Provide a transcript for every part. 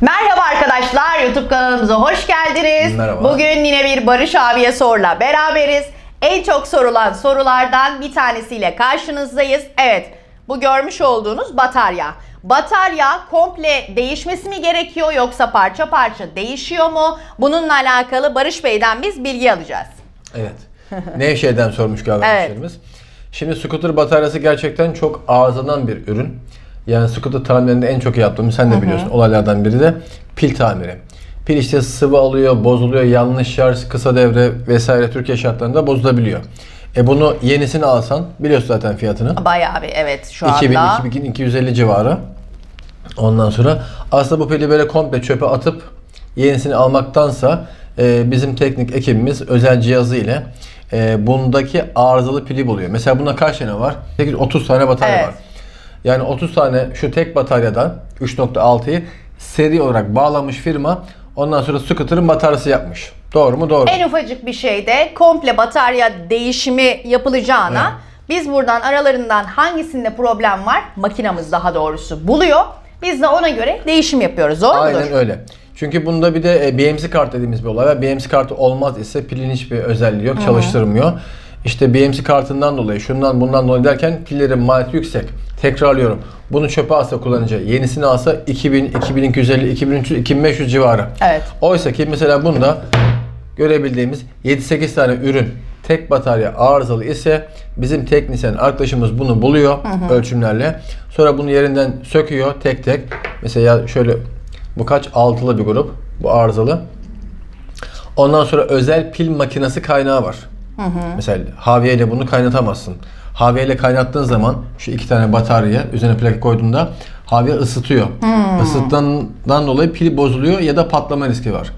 Merhaba arkadaşlar, YouTube kanalımıza hoş geldiniz. Merhaba. Bugün yine bir Barış abiye sorla beraberiz. En çok sorulan sorulardan bir tanesiyle karşınızdayız. Evet, bu görmüş olduğunuz batarya. Batarya komple değişmesi mi gerekiyor yoksa parça parça değişiyor mu? Bununla alakalı Barış Bey'den biz bilgi alacağız. Evet. Nevşehir'den sormuş galiba Evet. müşterimiz. Şimdi scooter bataryası gerçekten çok arızalan bir ürün. Yani scooter tamirlerinde en çok yaptığımız sen de biliyorsun olaylardan biri de pil tamiri. Pil işte sıvı alıyor, bozuluyor, yanlış şarj, kısa devre vesaire Türkiye şartlarında bozulabiliyor. E bunu yenisini alsan biliyorsun zaten fiyatını. Bayağı bir evet şu 2000 anda. 2250 civarı. Ondan sonra aslında bu pili böyle komple çöpe atıp yenisini almaktansa e, bizim teknik ekibimiz özel cihazı ile e, bundaki arızalı pili buluyor. Mesela bunda kaç tane var? 8 30 tane batarya Evet. var. Yani 30 tane şu tek bataryadan 3.6'yı seri olarak bağlamış firma ondan sonra scooter'ın bataryası yapmış. Doğru mu? Doğru. En ufacık bir şeyde komple batarya değişimi yapılacağına biz buradan aralarından hangisinde problem var makinamız daha doğrusu buluyor. Biz de ona göre değişim yapıyoruz. Doğru mudur? Aynen öyle. Çünkü bunda bir de e, BMC kart dediğimiz bir olay var. BMC kartı olmaz ise pilin hiçbir özelliği yok, çalıştırmıyor. İşte BMC kartından dolayı, şundan bundan dolayı derken pillerin maliyeti yüksek. Tekrarlıyorum. Bunu çöpe alsa kullanıcı, yenisini alsa 2000, 2250, 2300, 2500 civarı. Evet. Oysa ki mesela bunda görebildiğimiz 7-8 tane ürün tek batarya arızalı ise bizim teknisyen arkadaşımız bunu buluyor ölçümlerle. Sonra bunu yerinden söküyor tek tek. Mesela şöyle bu kaç altılı bir grup bu arızalı. Ondan sonra özel pil makinesi kaynağı var. Mesela Havye ile bunu kaynatamazsın. Havye ile kaynattığın zaman şu iki tane batarya üzerine plak koyduğunda Havye ısıtıyor. Isıttığından dolayı pil bozuluyor ya da patlama riski var.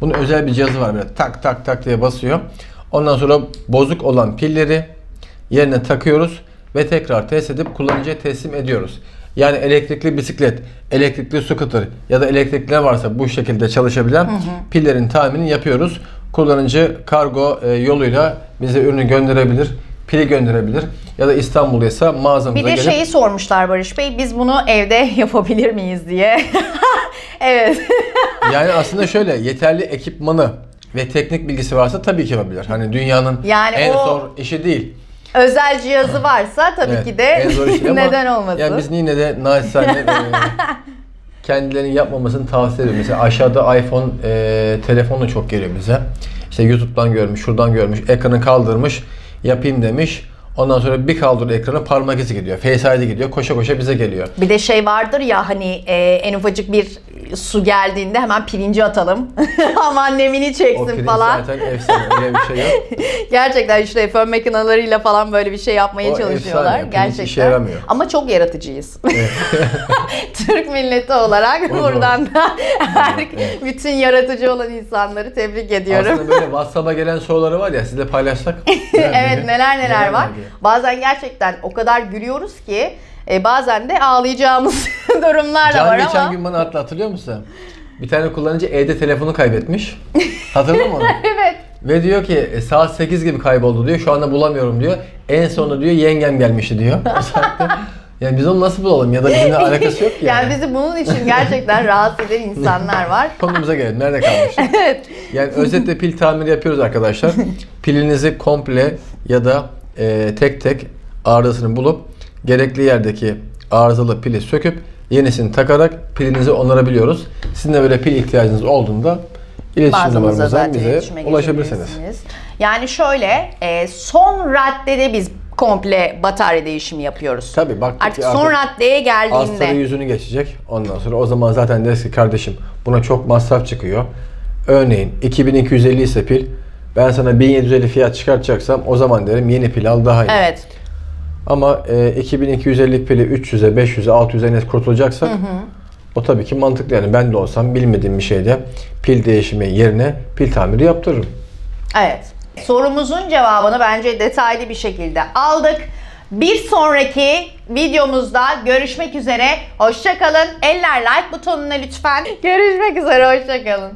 Bunun özel bir cihazı var böyle tak tak tak diye basıyor. Ondan sonra bozuk olan pilleri yerine takıyoruz ve tekrar test edip kullanıcıya teslim ediyoruz. Yani elektrikli bisiklet, elektrikli scooter ya da elektrikli ne varsa bu şekilde çalışabilen pillerin tamirini yapıyoruz. Kullanıcı kargo e, yoluyla bize ürünü gönderebilir, pili gönderebilir ya da İstanbul'daysa mağazamıza Bir de gelip şeyi sormuşlar Barış Bey, biz bunu evde yapabilir miyiz diye. evet. yani aslında şöyle yeterli ekipmanı ve teknik bilgisi varsa tabii ki yapabilir. Hani dünyanın Yani en zor işi değil. Özel cihazı varsa tabii Evet, ki de en zor neden olmasın? Yani biz yine de naçizane e, kendilerinin yapmamasını tavsiye ediyorum. Mesela aşağıda iPhone e, telefonu çok geliyor bize. İşte YouTube'dan görmüş, şuradan görmüş, ekranı kaldırmış, yapayım demiş. Ondan sonra bir kaldırıyor ekranı parmak izi gidiyor. Face ID gidiyor. Koşa koşa bize geliyor. Bir de şey vardır ya hani e, en ufacık bir su geldiğinde hemen pirinci atalım. Aman nemini O çeksin pirinç falan. zaten efsane. Öyle bir şey yok. Gerçekten işte fön makineleriyle falan böyle bir şey yapmaya O çalışıyorlar. efsane, pirinç işe Gerçekten. yaramıyor. Ama çok yaratıcıyız. Türk milleti olarak O buradan da her, Evet. bütün yaratıcı olan insanları tebrik ediyorum. Aslında böyle WhatsApp'a gelen soruları var ya sizle paylaşsak. evet neler neler var. diye. Bazen gerçekten o kadar gülüyoruz ki e, bazen de ağlayacağımız durumlar da Can var geçen ama. gün bana attı hatırlıyor musun? Bir tane kullanıcı evde telefonu kaybetmiş. Hatırladın mı onu? Evet. Ve diyor ki "E, saat 8 gibi kayboldu diyor. Şu anda bulamıyorum diyor. En sonunda diyor yengem gelmişti diyor. O saatte. yani biz onu nasıl bulalım ya da bizimle alakası yok ki Yani yani. bizi bunun için gerçekten rahatsız eden insanlar var. Konumuza gelelim. Nerede kalmıştık? Evet. Yani özetle pil tamiri yapıyoruz arkadaşlar. Pilinizi komple ya da e, tek tek arızasını bulup gerekli yerdeki arızalı pili söküp yenisini takarak pilinizi onarabiliyoruz. Sizin de böyle pil ihtiyacınız olduğunda iletişim numaramızdan bize ulaşabilirsiniz. Yani şöyle e, son raddede biz komple batarya değişimi yapıyoruz. Tabii baktık Artık ki son raddeye geldiğinde yüzünü geçecek. Ondan sonra o zaman zaten deriz ki kardeşim buna çok masraf çıkıyor. Örneğin 2250 ise pil ben sana 1750 fiyat çıkartacaksam o zaman derim yeni pil al daha iyi. evet Ama e, 2250 pili 300'e, 500'e, 600'e net kurtulacaksak o tabii ki mantıklı yani ben de olsam bilmediğim bir şeyde pil değişimi yerine pil tamiri yaptırırım. Evet. Sorumuzun cevabını bence detaylı bir şekilde aldık. Bir sonraki videomuzda görüşmek üzere. Hoşçakalın. Eller like butonuna lütfen. Görüşmek üzere. Hoşçakalın.